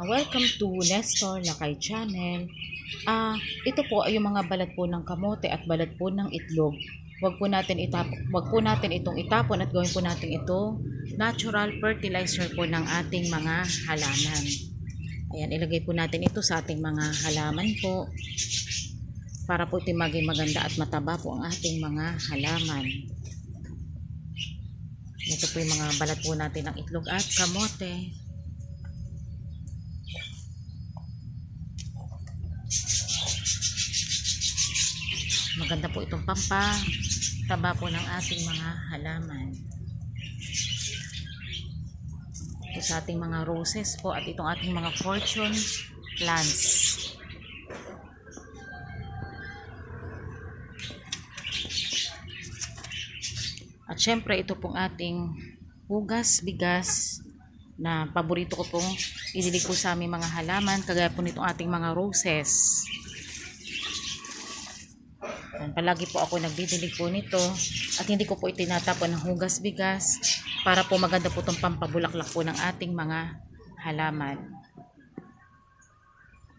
Ah, welcome to Nestor Lakay Channel. Ah, ito po ay yung mga balat po ng kamote at balat po ng itlog. Huwag po natin itap wag po natin itong itapon at gawin po natin ito natural fertilizer po ng ating mga halaman. Ayan, ilagay po natin ito sa ating mga halaman po para po ito maging maganda at mataba po ang ating mga halaman. Ito po yung mga balat po natin ng itlog at kamote. Maganda po itong pampataba po ng ating mga halaman. Ito sa ating mga roses po at itong ating mga fortune plants. At syempre ito pong ating hugas, bigas na paborito ko pong ililig po sa aming mga halaman kagaya po nitong ating mga roses. Yan, palagi po ako nagdidilig po nito at hindi ko po itinatapon ng hugas bigas para po maganda po itong pampabulaklak po ng ating mga halaman.